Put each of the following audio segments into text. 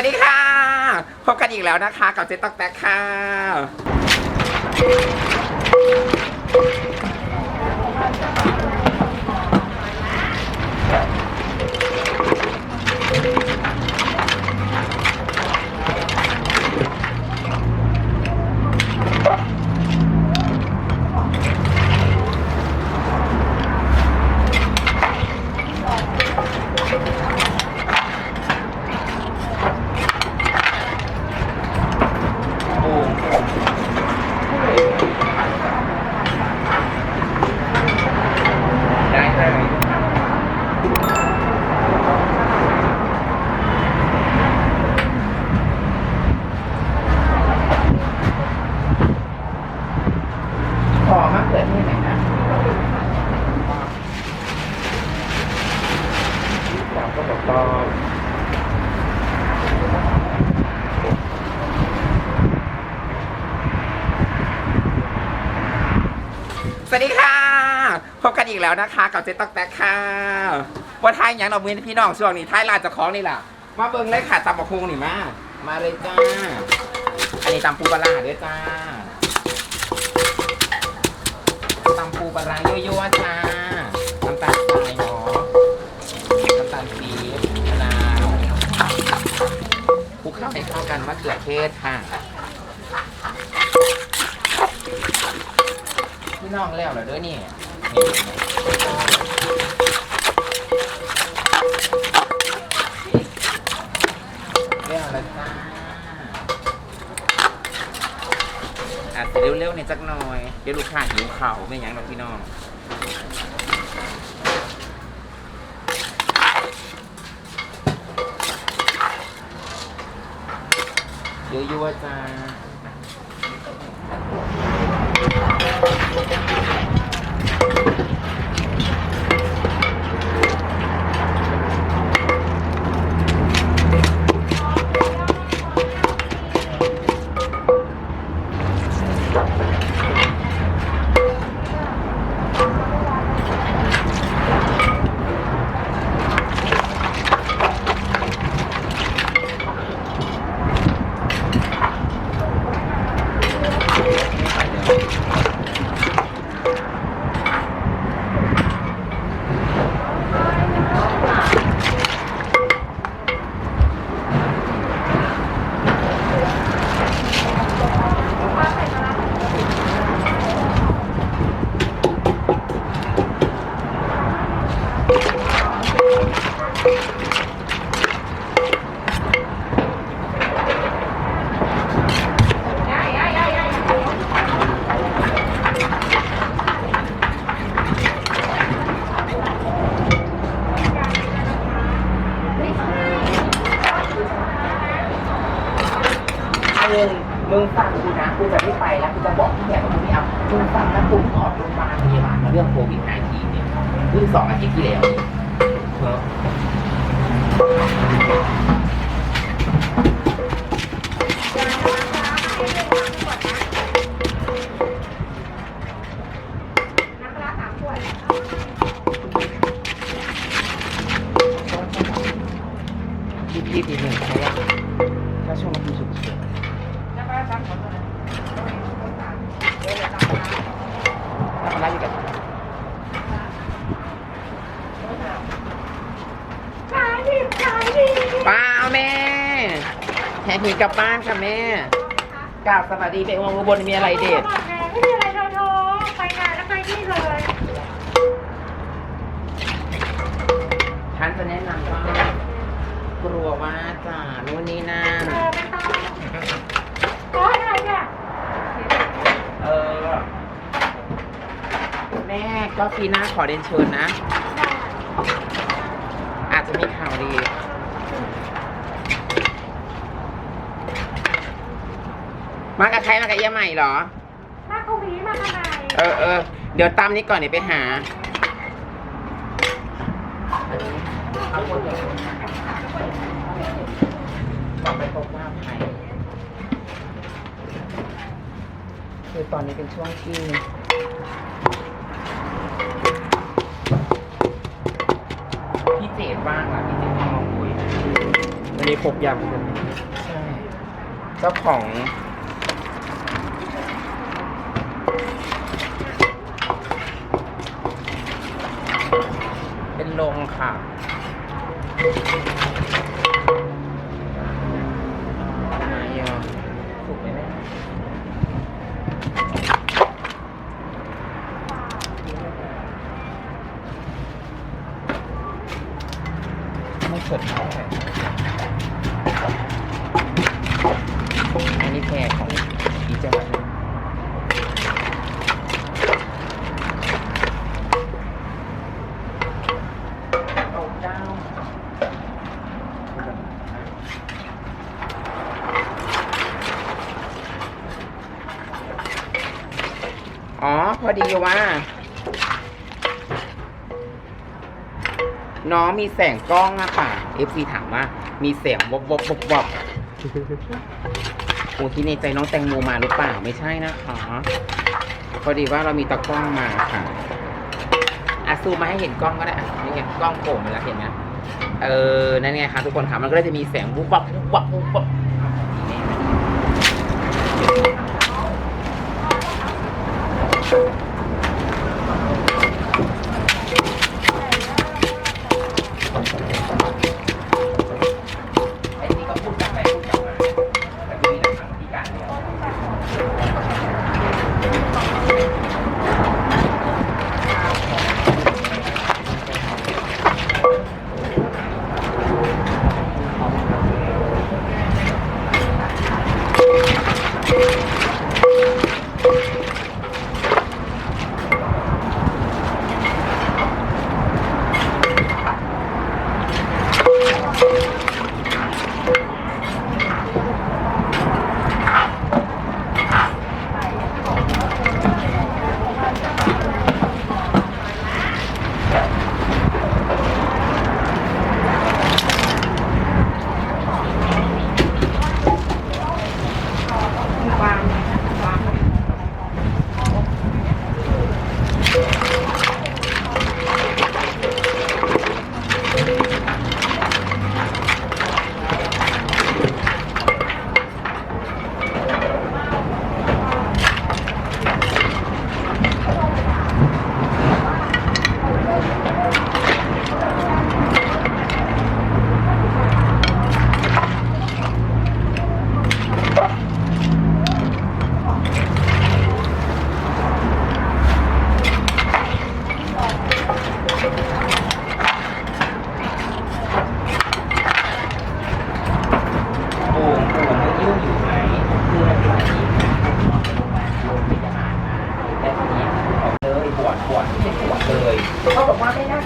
วัสดีค่ะ พบกันอีกแล้วนะคะ กับเจ๊ตอกแตกค่ะ ได้เลยขอมาเกิดที่ไหนนะเราก็บอกต่อ สวัสดีค่ะ พบกันอีกแล้วนะคะ กับเจ๊ตอกแตกค่ะว่าท้ายยังเราเว้นพี่น้องช่วงนี้ท้ายลานเจะคล้าของนี่ล่ะ มาเบิ่งเลยค่ะตำบักฮงนี่มา มาเลยจ้า อันนี้ตำปูปลาร้าด้วยจ้าตำปูปลาร้ายั่วๆจ้าน้ำตาลทรายเนาะน้ำตาลปี๊บมะนาวคลุกเข้าให้เข้ากันมะเขือเทศค่ะ พี่น้องแล้วเหรอเด้อนี่นี่แล้วแล้วจ้าอาจจะเร็วๆเนี่ยจักหน่อย เดี๋ยวลูกค้าหิวเข่าไม่ยังหรอกพี่น้องเยอะๆจ้า Thank you. มึงมึงฟังกูนะกูจะไม่ไปแล้วกูจะบอกที่เนี่ยว่ากูไม่เอามึงฟังนะกูเพิ่งออกโรงพยาบาลพยาบาลมาเรื่องโควิด -19 เนี่ยเพิ่งสองอาทิตย์ที่แล้วเออรีบๆนิดหนึ่งเพราะว่าถ้าช่วงมันคือฉุกเฉินทำอะไรอยู่กัน ขายดิบขายดี ป้าเอาแม่ แทนหีกลับบ้านค่ะแม่กราบสวัสดีไปองค์อุบลมีอะไรเด็ดไม่มีอะไรโทรโทรไปงานแล้วไปนี่เลยท่านจะแนะนำว่ากลัวว่าจ่านู่นนี่นั่นเออไม่ต้องขออะไรเนี่ยเออ แม่ก็ปีหน้าขอเรียนเชิญนะ อาจจะมีข่าวดี มากับใครมากับเอี้ยใหม่เหรอถ้าเขาหวีมาทำไมเออเออเดี๋ยวตามนี้ก่อนเดี๋ยวไปหาต่อไปพบว่าใครคือตอนนี้เป็นช่วงที่พี่เจดบ้างล่ะพี่เจดมาคุยวันนี้ครบยำเจ้าของ เป็น ลงค่ะไมอะถูกไหมเนี่ยไม่สดเท่าไหร่อันนี้แพรของอีจังหวัดหนึ่งเอาเจ้า อ๋อ พอ ดีว่า น้องมีแสงกล้องอะค่ะ FC ถามว่า มีแสงวบวบวบวบโอ้ที่ในใจน้องแตงโมมาหรือเปล่าไม่ใช่นะคะพอดีว่าเรามีตากล้องมาค่ะอะซูมมาให้เห็นกล้องก็ได้อะนี่ไงกล้องโผล่มาแล้วเห็นไหมเออนั่นไงคะทุกคนค่ะมันก็เลยจะมีแสงวุบวับวุบวับวุบวับ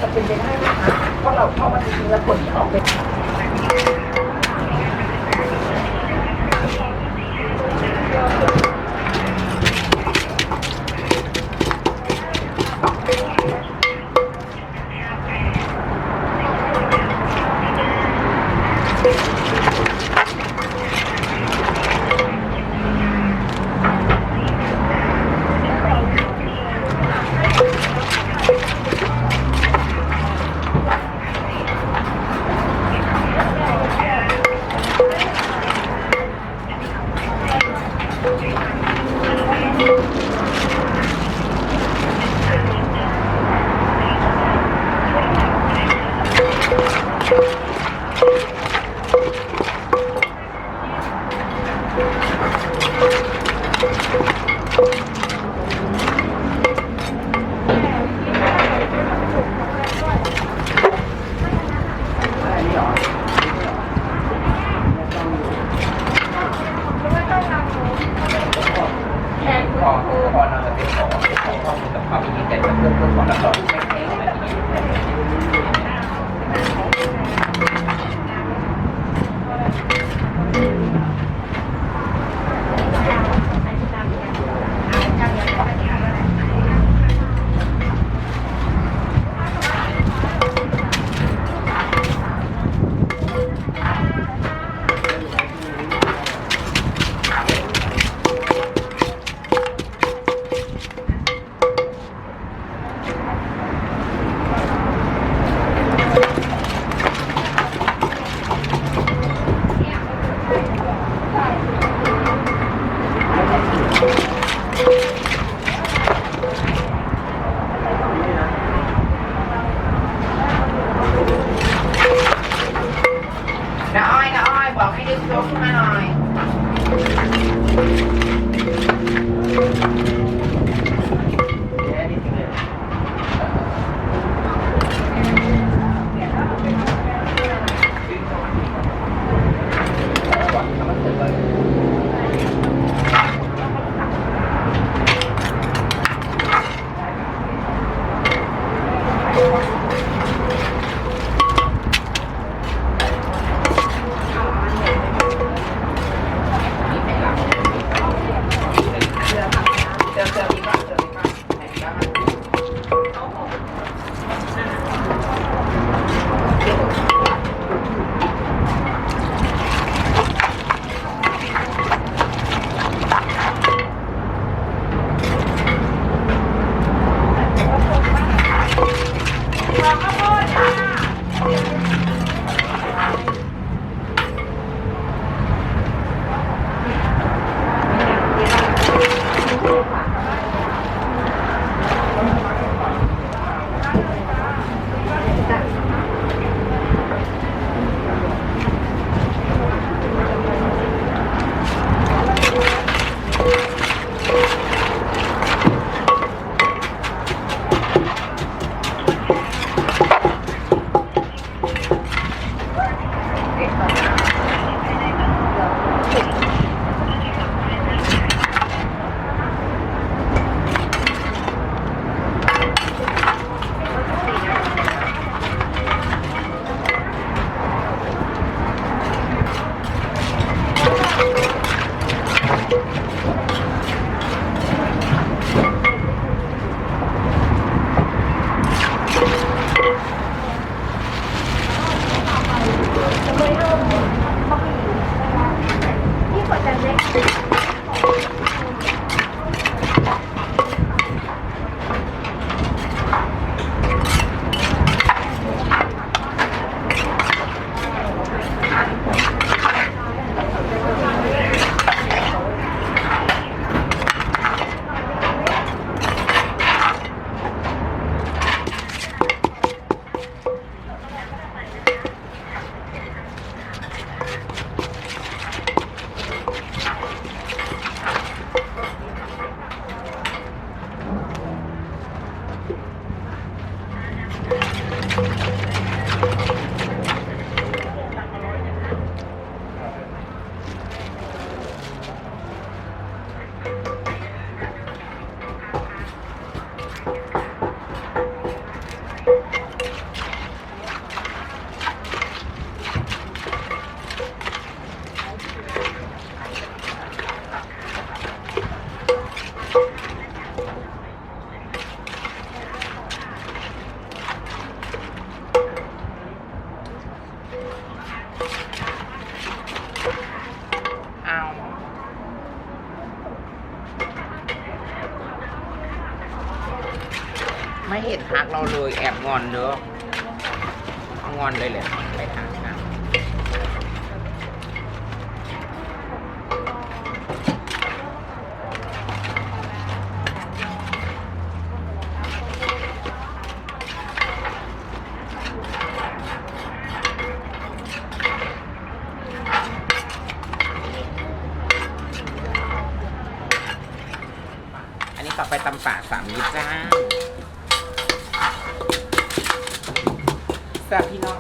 จะเป็นไปได้นะคะเพราะเราเข้ามาจริงๆแล้วผลที่ออกเป็น ไม่เห็นทักเราเลยแอบงอนเด้ะงอนเลยแหละไปทาง จ้าพี่น้อง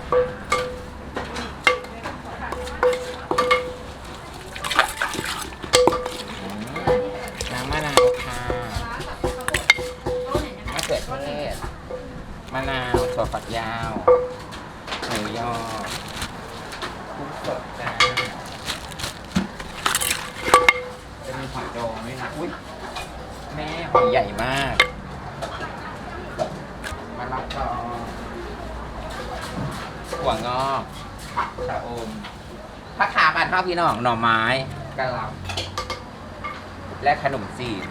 ถั่วงอกชะอมผักขามอัดห้าพี่น้องหน่อไม้กะหล่ำและขนมจีน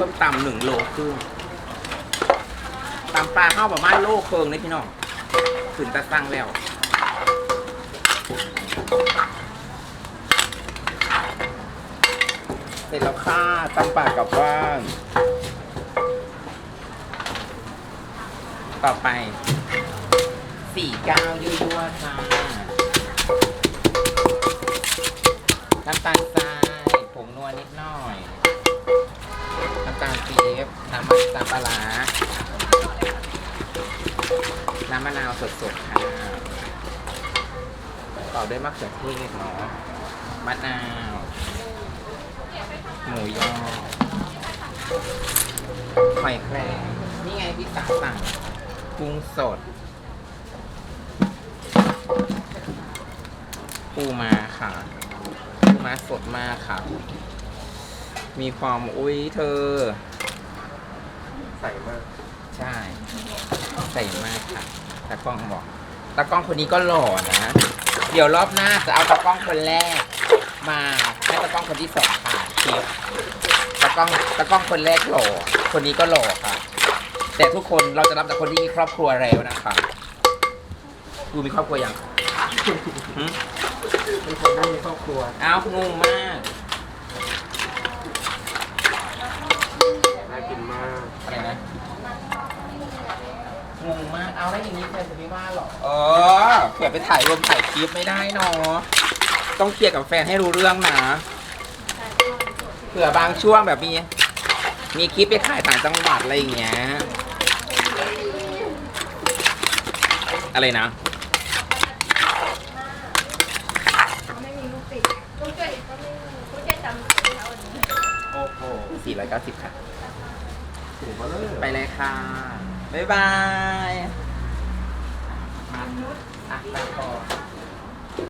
ส้มตำหนึ่งโลครึ่งตำปลาเข้าประมาณโลเคิงเลยพี่น้องขึ้นตะสั่งแล้วเสร็จแล้วค่ะตำปลากลับบ้าน ต่อไปสี่เก้ายั่วๆค่ะน้ำตาลทรายผงนัวนิดหน่อย น้ำตาลปี๊บน้ำมันน้ำปลาร้าน้ำมะนาวสดๆค่ะต่อด้วยมะเขือเทศเนาะมะนาว หมูยอหอยแครงนี่ไงพี่สาวสั่งกุ้งสด ปูมาค่ะ ปูมาสดมากค่ะ มีความอุ้ยเธอ ใส่มากใช่ ใส่มากค่ะตากล้องบอกตากล้องคนนี้ก็หล่อนะ เดี๋ยวรอบหน้าจะเอาตากล้องคนแรก มาให้ตากล้องคนที่สองผ่านคลิปตากล้องตากล้องคนแรกหล่อ คนนี้ก็หล่อค่ะ แต่ทุกคนเราจะรับแต่คนที่มีครอบครัวแล้วนะคะกูมีครอบครัวยังหึเป็นคนไม่มีครอบครัว อ้าวงงมาก น่ากินมาก อะไรนะ งงมาก เอาได้อย่างนี้ใครจะไม่ว่าหรอเออเผื่อไปถ่ายรวมถ่ายคลิปไม่ได้เนาะต้องเคลียร์กับแฟนให้รู้เรื่องนะเผื่อบางช่วงแบบมี มีคลิปไปถ่ายต่างจังหวัดอะไรอย่างเงี้ย อะไรนะไม่มีลูกติดลูกเจ๊ก็ไม่มีลูกเจ๊จำเขาอันนี้โอ้โห490 ค่ะถูกมาเลยไปเลยค่ะ บ๊ายบายมา อะไปต่อ